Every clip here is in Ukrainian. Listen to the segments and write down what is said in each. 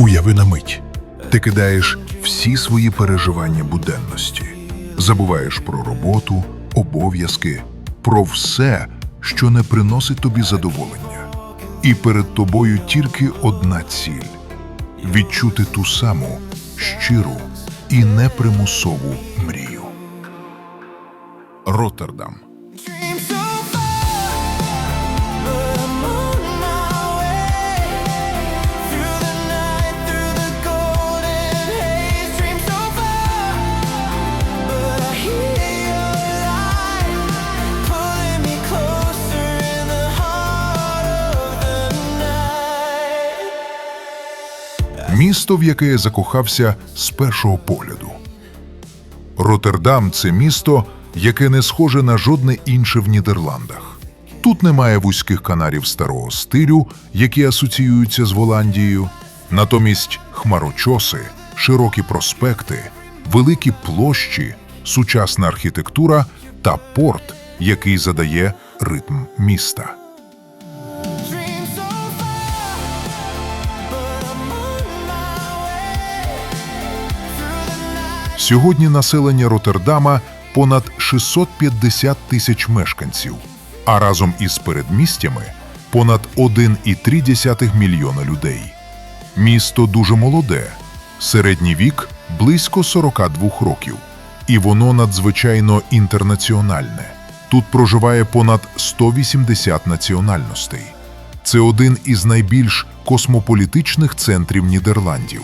Уяви на мить. Ти кидаєш всі свої переживання буденності, забуваєш про роботу, обов'язки, про все, що не приносить тобі задоволення. І перед тобою тільки одна ціль відчути ту саму щиру і непримусову мрію. Роттердам. Місто, в яке я закохався з першого погляду. Роттердам це місто, яке не схоже на жодне інше в Нідерландах. Тут немає вузьких канарів старого стилю, які асоціюються з Голландією. Натомість хмарочоси, широкі проспекти, великі площі, сучасна архітектура та порт, який задає ритм міста. Сьогодні населення Роттердама понад 650 тисяч мешканців, а разом із передмістями понад 1,3 мільйона людей. Місто дуже молоде, середній вік близько 42 років, і воно надзвичайно інтернаціональне. Тут проживає понад 180 національностей. Це один із найбільш космополітичних центрів Нідерландів.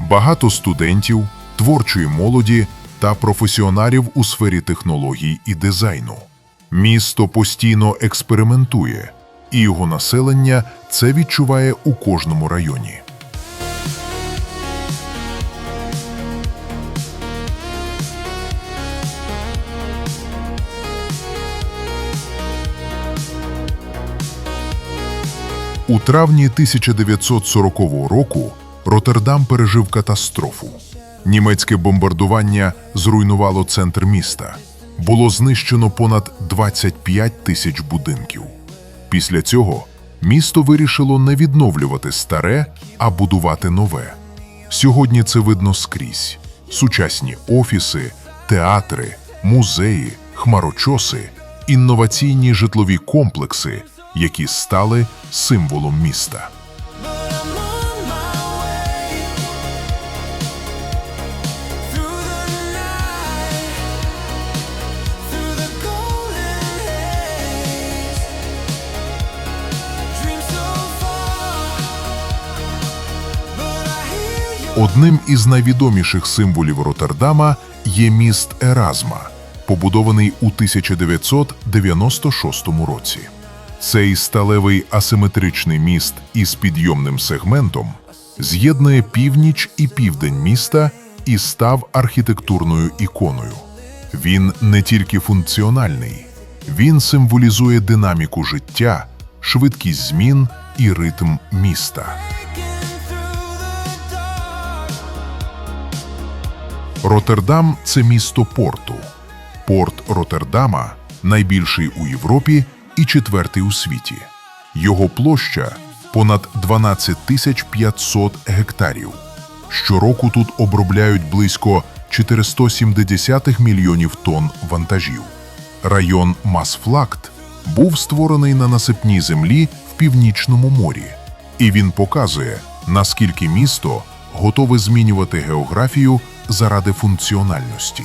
Багато студентів, творчої молоді та професіоналів у сфері технологій і дизайну. Місто постійно експериментує, і його населення це відчуває у кожному районі. У травні 1940 року Роттердам пережив катастрофу. Німецьке бомбардування зруйнувало центр міста. Було знищено понад 25 тисяч будинків. Після цього місто вирішило не відновлювати старе, а будувати нове. Сьогодні це видно скрізь: сучасні офіси, театри, музеї, хмарочоси, інноваційні житлові комплекси, які стали символом міста. Одним із найвідоміших символів Роттердама є міст Еразма, побудований у 1996 році. Цей сталевий асиметричний міст із підйомним сегментом з'єднує північ і південь міста і став архітектурною іконою. Він не тільки функціональний, він символізує динаміку життя, швидкість змін і ритм міста. Роттердам це місто порту. Порт Роттердама найбільший у Європі і четвертий у світі. Його площа понад 12 тисяч 500 гектарів. Щороку тут обробляють близько 470 мільйонів тонн вантажів. Район Масфлакт був створений на насипній землі в північному морі, і він показує, наскільки місто готове змінювати географію заради функціональності.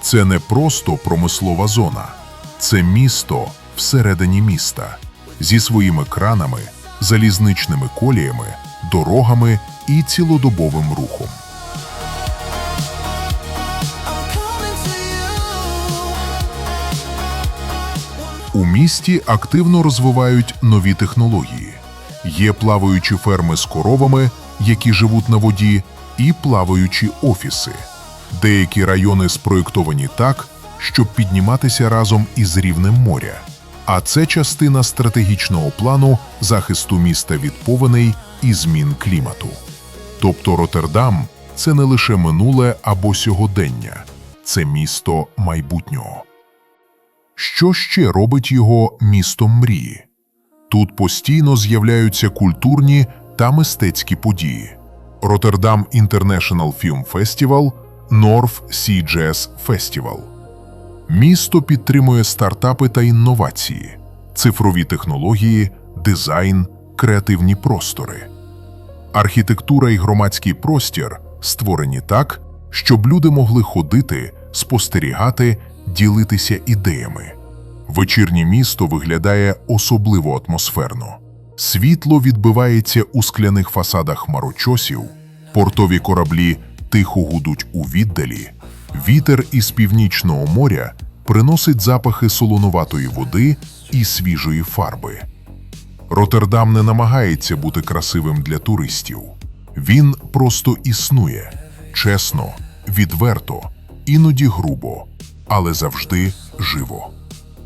Це не просто промислова зона, це місто всередині міста зі своїми кранами, залізничними коліями, дорогами і цілодобовим рухом. У місті активно розвивають нові технології. Є плаваючі ферми з коровами, які живуть на воді, і плаваючі офіси. Деякі райони спроєктовані так, щоб підніматися разом із рівнем моря. А це частина стратегічного плану захисту міста від повеней і змін клімату. Тобто Роттердам це не лише минуле або сьогодення, це місто майбутнього. Що ще робить його містом мрії? Тут постійно з'являються культурні та мистецькі події. Роттердам International Film Festival, North Sea Jazz Festival. Місто підтримує стартапи та інновації, цифрові технології, дизайн, креативні простори. Архітектура і громадський простір створені так, щоб люди могли ходити, спостерігати, ділитися ідеями. Вечірнє місто виглядає особливо атмосферно. Світло відбивається у скляних фасадах хмарочосів, портові кораблі тихо гудуть у віддалі, вітер із північного моря приносить запахи солонуватої води і свіжої фарби. Роттердам не намагається бути красивим для туристів. Він просто існує чесно, відверто, іноді грубо, але завжди живо.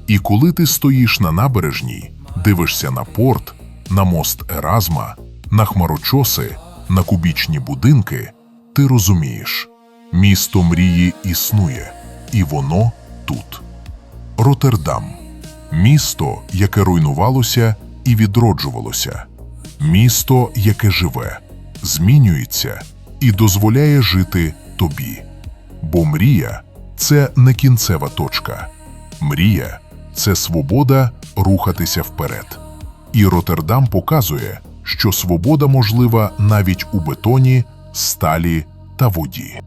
І коли ти стоїш на набережній, дивишся на порт, на мост Еразма, на хмарочоси, на кубічні будинки, ти розумієш, місто мрії існує, і воно тут. Роттердам місто, яке руйнувалося і відроджувалося, місто, яке живе, змінюється і дозволяє жити тобі. Бо мрія це не кінцева точка. Мрія це свобода рухатися вперед. І Роттердам показує, що свобода можлива навіть у бетоні, сталі та воді.